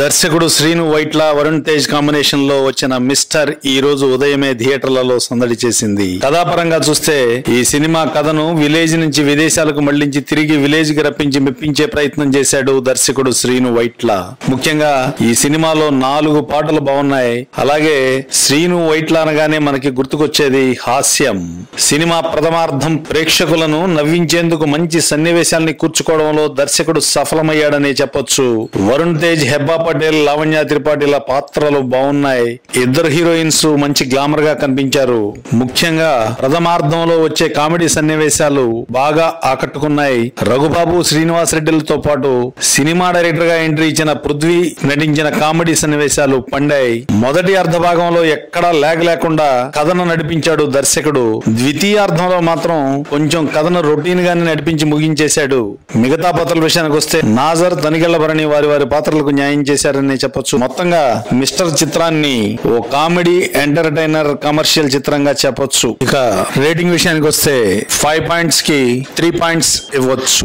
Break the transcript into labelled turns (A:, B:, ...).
A: దర్శకుడు శ్రీను వైట్ల వరుణ్ తేజ్ కాంబినేషన్లో వచ్చిన మిస్టర్ ఈ రోజు ఉదయమే థియేటర్లలో సందడి చేసింది. కథాపరంగా చూస్తే ఈ సినిమా కథను విలేజ్ నుంచి విదేశాలకు మళ్ళించి తిరిగి విలేజ్కి రప్పించి మెప్పించే ప్రయత్నం చేశాడు దర్శకుడు శ్రీను వైట్ల. ముఖ్యంగా ఈ సినిమాలో నాలుగు పాటలు బాగున్నాయి. అలాగే శ్రీను వైట్ల అనగానే మనకి గుర్తుకొచ్చేది హాస్యం. సినిమా ప్రథమార్థం ప్రేక్షకులను నవ్వించేందుకు మంచి సన్నివేశాల్ని కూర్చుకోవడంలో దర్శకుడు సఫలమయ్యాడనే చెప్పొచ్చు. వరుణ్ తేజ్ హెబ్బా పటేల్ లావణ్య త్రిపాఠిల పాత్రలు బాగున్నాయి. ఇద్దరు హీరోయిన్స్ మంచి గ్లామర్గా కనిపించారు. ముఖ్యంగా ప్రథమార్థంలో వచ్చే కామెడీ సన్నివేశాలు బాగా ఆకట్టుకున్నాయి. రఘుబాబు శ్రీనివాస్ రెడ్డిలతో పాటు సినిమా డైరెక్టర్గా ఎంట్రీ ఇచ్చిన పృథ్వీ నటించిన కామెడీ సన్నివేశాలు పండాయి. మొదటి అర్ధ భాగంలో ఎక్కడా లేగ లేకుండా కథను నడిపించాడు దర్శకుడు. ద్వితీయార్థంలో మాత్రం కొంచెం కథను రొటీన్ గానే నడిపించి ముగించేశాడు. మిగతా పాత్రల విషయానికి వస్తే నాజర్ తనికెళ్ళ భరణి వారి వారి పాత్రలకు న్యాయం చేసి చేశారని చెప్పొచ్చు. మొత్తంగా మిస్టర్ చిత్రాన్ని ఓ కామెడీ ఎంటర్టైనర్ కమర్షియల్ చిత్రంగా చెప్పొచ్చు. ఇక రేటింగ్ విషయానికి వస్తే ఫైవ్ పాయింట్స్కి త్రీ పాయింట్స్ ఇవ్వచ్చు.